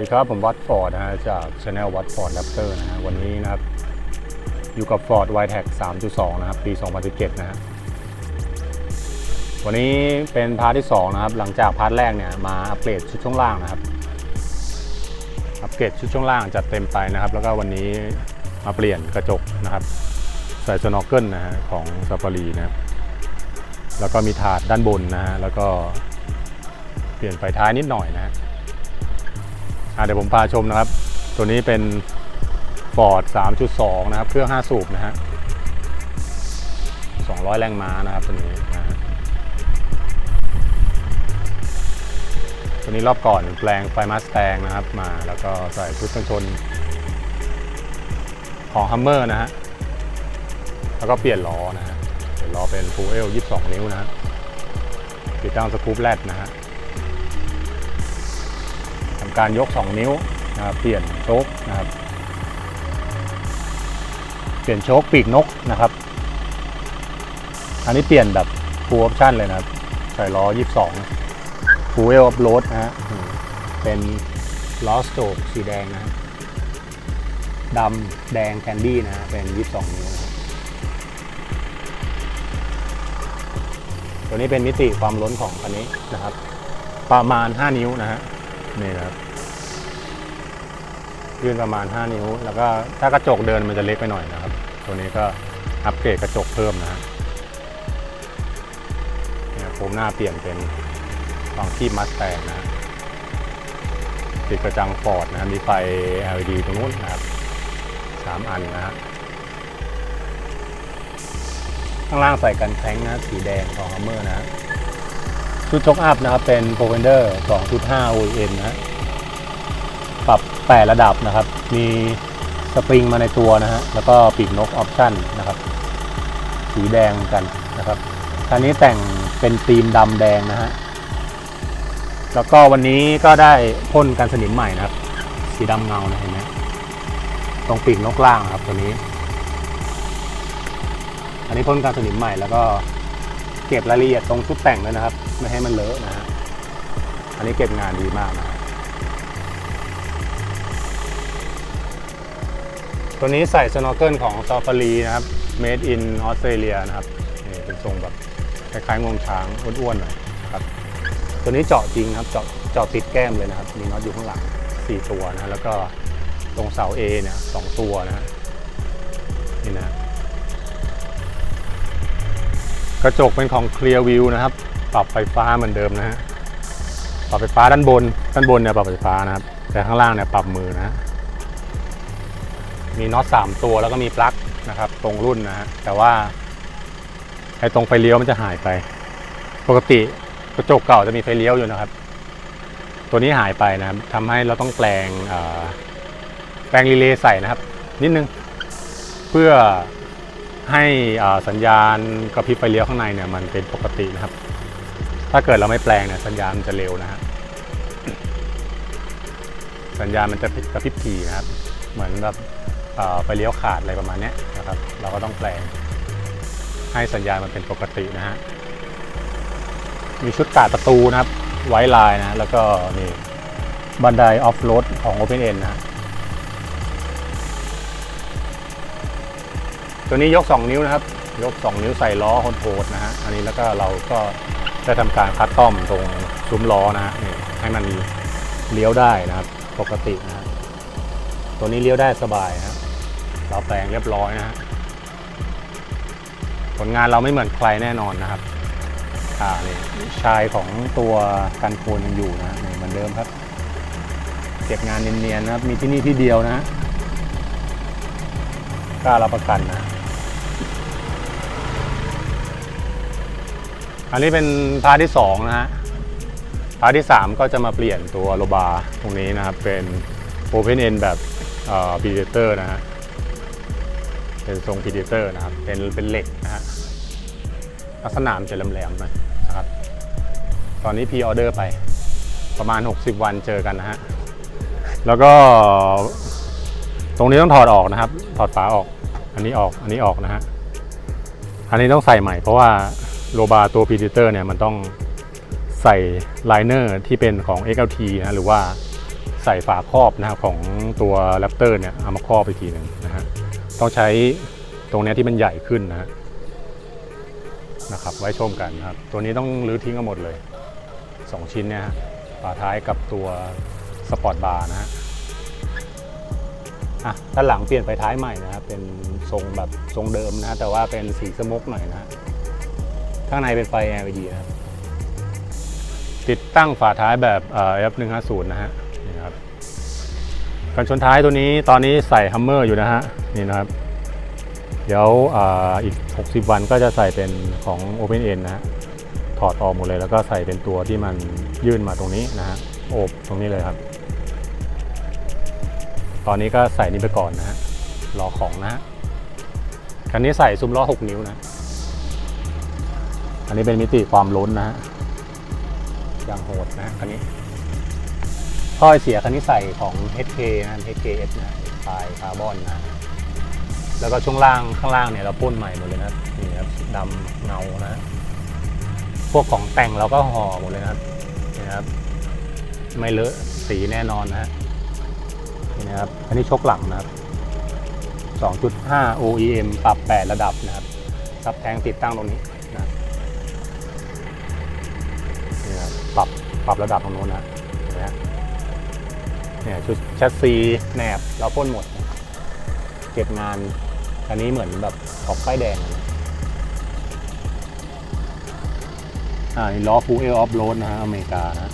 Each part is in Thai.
ดีครับ ผมวัดฟอร์ดนะฮะจากช anel วัดฟอร์ดแรปเตอร์นะฮะวันนี้นะครับ อยู่กับ Ford w i t e c 3.2 นะครับ ปี 2017 นะฮะวันนี้เป็นพาร์ทที่ 2 นะครับ หลังจากพาร์ทแรกเนี่ยมาอัปเกรดชุดช่วงล่างนะครับ อัปเกรดชุดช่วงล่างจัดเต็มไปนะครับ แล้วก็วันนี้มาเปลี่ยนกระจกนะครับ ใส่สโนว์เกิลนะฮะของซาฟารีนะครับแล้วก็มีถาดด้านบนนะฮะแล้วก็เปลี่ยนไฟท้ายนิดหน่อยนะฮะ เดี๋ยวผมพาชมนะครับ ตัวนี้เป็น Ford 3.2 นะครับ เครื่อง 5 สูบนะฮะ 200 แรงม้านะครับตัวนี้นะตัวนี้รอบก่อนแปลงไฟมาสแตงนะครับมา แล้วก็ใส่ชุดกันชน ของ Hummer นะฮะ แล้วก็เปลี่ยนล้อนะฮะเปลี่ยนล้อเป็น Full L 22 นิ้วนะฮะติดตั้งสกู๊ปแรดนะฮะ การยก 2 นิ้วนะครับเปลี่ยนโชคนะครับ เปลี่ยนโชคปีกนกนะครับ อันนี้เปลี่ยนแบบ full option เลยนะครับ ใส่ล้อ 22 full wheel upload นะฮะเป็นล้อสโตกสีแดงนะฮะดำแดงแคนดี้นะฮะเป็น 22 นิ้วนะตัวนี้เป็นมิติความล้นของคันนี้นะครับ ประมาณ 5 นิ้วนะฮะ นี่ครับยื่นประมาณ 5 นิ้ว แล้วก็ถ้ากระจกเดินมันจะเล็กไปหน่อยนะครับ ตัวนี้ก็อัปเกรดกระจกเพิ่มนะฮะเนี่ยโคมหน้าเปลี่ยนเป็นฟังคีบมัสแตงนะติดกระจังฟอร์ดนะมีไฟ LED ตรงนู้นนะครับสามอันนะฮะข้างล่างใส่กันแท้งนะสีแดงของฮัมเมอร์นะ ชุดชกอัพนะครับเป็น p r o v e n d e r 2.5 OEM นะฮะปรับ 8 ระดับนะครับ มีสปริงมาในตัวนะฮะ แล้วก็ปีกนกออปชั่นนะครับ สีแดงกันนะครับคันนี้แต่งเป็นธีมดำแดงนะฮะ แล้วก็วันนี้ก็ได้พ่นกันสนิมใหม่นะครับ สีดำเงานะเห็นไหมตรงปีกนกล่างนะครับตัวนี้ อันนี้พ่นกันสนิมใหม่แล้วก็ เก็บรายละเอียดตรงชุดแต่งด้วยนะครับ ไม่ให้มันเลอะนะฮะอันนี้เก็บงานดีมากนะตัวนี้ใส่สโนว์เกิลของซอฟารีนะครับ made in Australia นะครับนี่เป็นทรงแบบคล้ายๆงวงช้างอ้วนๆหน่อยครับตัวนี้เจาะจริงครับเจาะเจาะติดแก้มเลยนะครับ มีน็อตอยู่ข้างหลัง 4 ตัวนะแล้วก็ตรงเสา A เนี่ยสองตัวนะนี่นะ กระจกเป็นของ Clear View นะครับ ปรับไฟฟ้าเหมือนเดิมนะฮะ ปรับไฟฟ้าด้านบน ด้านบนเนี่ยปรับไฟฟ้านะครับ แต่ข้างล่างเนี่ยปรับมือนะ มีน็อต3ตัวแล้วก็มีปลั๊กนะครับ ตรงรุ่นนะฮะ แต่ว่าไอ้ตรงไฟเลี้ยวมันจะหายไป ปกติกระจกเก่าจะมีไฟเลี้ยวอยู่นะครับ ตัวนี้หายไปนะครับทำให้เราต้องแปลงแปลงรีเลย์ใส่นะครับ นิดนึง เพื่อ ให้สัญญาณกระพริบไฟเลี้ยวข้างในเนี่ยมันเป็นปกตินะครับ ถ้าเกิดเราไม่แปลงเนี่ยสัญญาณมันจะเร็วนะฮะสัญญาณมันจะกระพริบถี่นะครับ เหมือนแบบไฟเลี้ยวขาดอะไรประมาณนี้นะครับ เราก็ต้องแปลง ให้สัญญาณมันเป็นปกตินะฮะมีชุดกาดประตูนะครับไว้ลายนะ แล้วก็นี่บันไดออฟโรดของ Open End นะ ตัวนี้ยก 2 นิ้วนะครับ ยก 2 นิ้วใส่ล้อคอนโหดๆนะฮะ อันนี้แล้วก็เราก็จะทำการคัดต้อมตรงซุ้มล้อนะฮะนี่ให้มันเลี้ยวได้นะครับ ปกตินะฮะตัวนี้เลี้ยวได้สบายนะครับเราแปลงเรียบร้อยนะฮะ ผลงานเราไม่เหมือนใครแน่นอนนะครับ อ่านี่ชายของตัวกันโคนยังอยู่นะนี่เหมือนเดิมครับ เก็บงานเนียนๆนะครับ มีที่นี่ที่เดียวนะฮะกล้ารับประกันนะ อันนี้เป็นพาร์ทที่2นะฮะพาร์ทที่ 3 ก็จะมาเปลี่ยนตัวโลบาร์ตรงนี้นะครับ เป็น Open End แบบเอ่อ Predator นะฮะ เป็นทรง Predator นะครับ เป็นเป็นเหล็กนะฮะ ลักษณะมันจะแหลมๆหน่อยนะครับ ตอนนี้พีออเดอร์ไปประมาณ 60 วันเจอกันนะฮะ แล้วก็ตรงนี้ต้องถอดออกนะครับ ถอดฝาออก อันนี้ออก อันนี้ออกนะฮะ อันนี้ต้องใส่ใหม่เพราะว่า โลบาตัว Predator เนี่ยมันต้องใส่ไลเนอร์ที่เป็นของ XLT นะหรือว่าใส่ฝาครอบนะครับของตัวแรปเตอร์เนี่ยเอามาครอบไปทีหนึ่งนะฮะต้องใช้ตรงนี้ที่มันใหญ่ขึ้นนะฮะนะครับไว้ชมกันนะครับ ตัวนี้ต้องรื้อทิ้งกันหมดเลย 2 ชิ้นเนี่ยฝาท้ายกับตัวสปอร์ตบาร์นะฮะอะด้านหลังเปลี่ยนไฟท้ายใหม่นะครับเป็นทรงแบบทรงเดิมนะฮะแต่ว่าเป็นสีสมกหน่อยนะฮะ ข้างในเป็นไฟ LED นะครับ ติดตั้งฝาท้ายแบบเอ่อ F150 นะฮะนี่ครับกันชนท้ายตัวนี้ตอนนี้ใส่ฮัมเมอร์อยู่นะฮะนี่นะครับ เดี๋ยวออีก 60 วันก็จะใส่เป็นของ Open End นะฮะถอดออกหมดเลยแล้วก็ใส่เป็นตัวที่มันยื่นมาตรงนี้นะฮะโอบตรงนี้เลยครับ ตอนนี้ก็ใส่นี่ไปก่อนนะฮะรอของนะฮะคันนี้ใส่ซุ้มล้อ 6 นิ้วนะ อันนี้เป็นมิติความล้นนะฮะอย่างโหดนะคันนี้ท่อไอเสียคันนี้ใส่ของ HK นะ HKS นะปลายคาร์บอนนะ แล้วก็ช่วงล่างข้างล่างเนี่ยเราพ่นใหม่หมดเลยนะนี่ครับดำเงานะ พวกของแต่งเราก็ห่อหมดเลยนะนี่ครับ ไม่เลอะสีแน่นอนนะฮะนี่นะครับ อันนี้ชกหลังนะครับ 2.5 OEM ปรับ 8 ระดับนะครับซับแทงติดตั้งตรงนี้ ปรับระดับตรงโน้นนะเห็นไหมฮะเนี่ยชุดแชสซีแหนบเราพ่นหมด เก็บงานอันนี้เหมือนแบบขอบป้ายแดงอ่าอีล้อฟูเอลออฟโรดนะฮะอเมริกานะ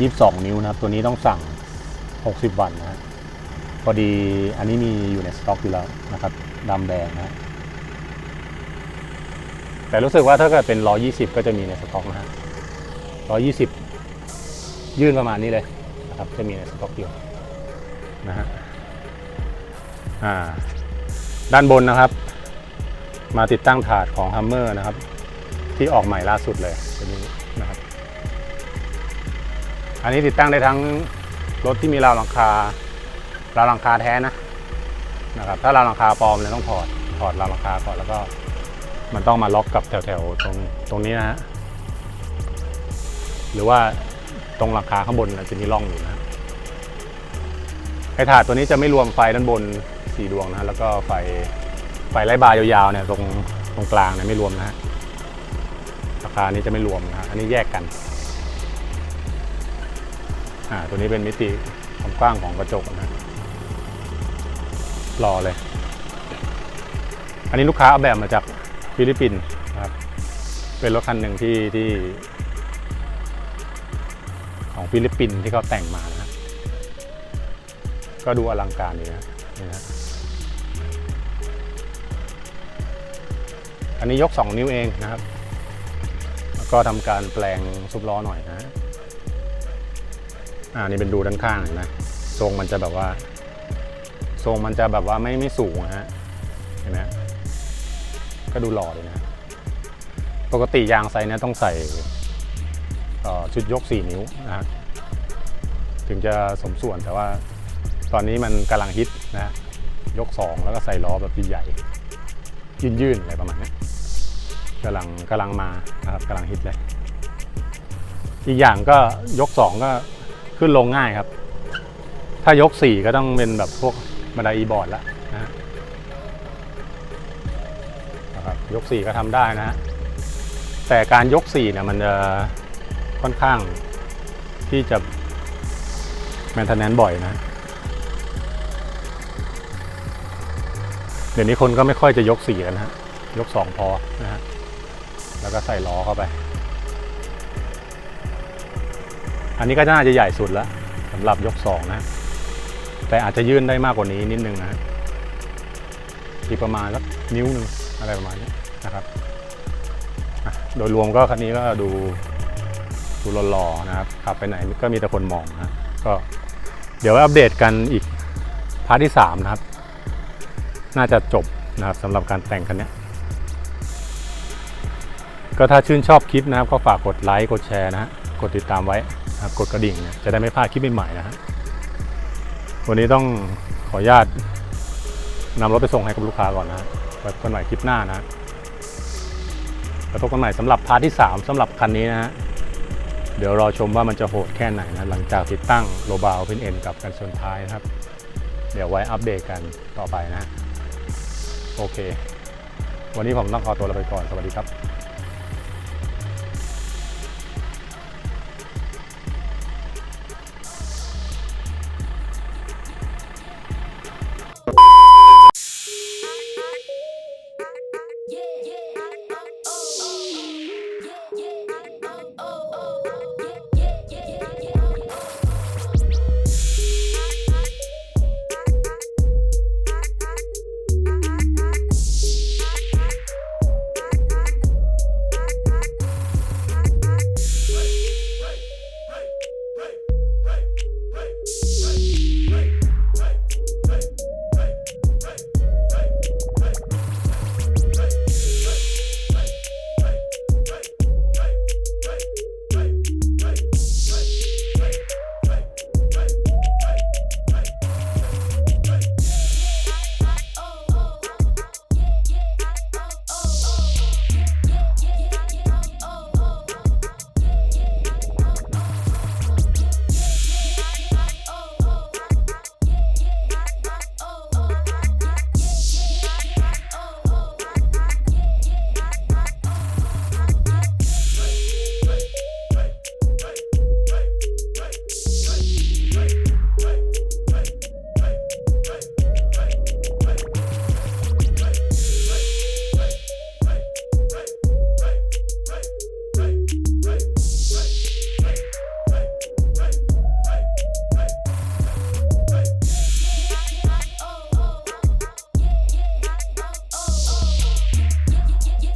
ยี่สิบสองนิ้วนะครับ ตัวนี้ต้องสั่ง60วันนะฮะพอดีอันนี้มีอยู่ในสต็อกอยู่แล้วนะครับดำแดงนะฮะแต่รู้สึกว่าถ้าเกิดเป็น120ก็จะมีในสต็อกนะฮะ 120 ยื่นประมาณนี้เลยนะครับจะมีในสต็อกอยู่นะฮะอ่าด้านบนนะครับ มาติดตั้งถาดของ Hummer นะครับ ที่ออกใหม่ล่าสุดเลยตัวนี้นะครับ อันนี้ติดตั้งได้ทั้งรถที่มีราวหลังคาราวหลังคาแท้นะนะครับ ถ้าราวหลังคาปลอมเลยต้องถอดถอดราวหลังคาก่อนแล้วก็มันต้องมาล็อกกับแถวๆตรงตรงนี้นะฮะ หรือว่าตรงหลังคาข้างบนจะมีร่องอยู่นะไอถาดตัวนี้จะไม่รวมไฟด้านบนสี่ดวงนะแล้วก็ไฟไฟไล่บาร์ยาวๆเนี่ยตรงตรงกลางเนี่ยไม่รวมนะฮะราคานี้จะไม่รวมนะอันนี้แยกกันอ่าตัวนี้เป็นมิติความกว้างของกระจกนะรอเลย อันนี้ลูกค้าเอาแบบมาจากฟิลิปปินส์ครับ เป็นรถคันหนึ่งที่ที่ ของฟิลิปปินส์ที่เขาแต่งมานะฮะก็ดูอลังการดีนะนี่นะอันนี้ยก 2 นิ้วเองนะครับ แล้วก็ทำการแปลงซุปล้อหน่อยนะอ่านี่เป็นดูด้านข้างเห็นไหมทรงมันจะแบบว่า ทรงมันจะแบบว่าไม่ไม่สูงนะฮะเห็นไหมก็ดูหล่อเลยนะ ปกติยางไซส์เนี้ยต้องใส่ ชุดยก 4 นิ้วนะฮะถึงจะสมส่วนแต่ว่าตอนนี้มันกำลังฮิตนะยก 2 แล้วก็ใส่ล้อแบบใหญ่ยื่นๆอะไรประมาณนี้กำลังกำลังมานะครับกำลังฮิตเลย อีกอย่างก็ยก 2 ก็ขึ้นลงง่ายครับ ถ้ายก 4 ก็ต้องเป็นแบบพวกบันไดอีบอร์ดละนะครับยก 4 ก็ทำได้นะฮะแต่การยก4เนี่ยมันจะ ค่อนข้างที่จะแมนเทนแนนบ่อยนะ เดี๋ยวนี้คนก็ไม่ค่อยจะยก4กันฮะ ยก2พอนะฮะ แล้วก็ใส่ล้อเข้าไป อันนี้ก็น่าจะใหญ่สุดแล้วสำหรับยก2นะ แต่อาจจะยื่นได้มากกว่านี้นิดนึงนะอีกประมาณสักนิ้วหนึ่งอะไรประมาณนี้นะครับ โดยรวมก็คันนี้ก็ดู ดูหล่อๆนะครับขับไปไหนก็มีแต่คนมองนะก็เดี๋ยวอัปเดตกันอีกพาร์ทที่ 3 นะครับ น่าจะจบนะครับสำหรับการแต่งคันนี้ก็ถ้าชื่นชอบคลิปนะครับ ก็ฝากกดไลค์กดแชร์นะฮะกดติดตามไว้นะครับกดกระดิ่งจะได้ไม่พลาดคลิปใหม่ๆนะฮะวันนี้ต้องขออนุญาตนำรถไปส่งให้กับลูกค้าก่อนนะฮะไว้พบกันใหม่คลิปหน้านะฮะแล้วพบกันใหม่สำหรับพาร์ทที่ 3สำหรับคันนี้นะฮะ เดี๋ยวรอชมว่ามันจะโหดแค่ไหนนะหลังจากติดตั้งโลบาวพินเอ็นกับกันชนท้ายนะครับ เดี๋ยวไว้อัปเดตกันต่อไปนะ โอเค วันนี้ผมต้องขอตัวลาไปก่อน สวัสดีครับ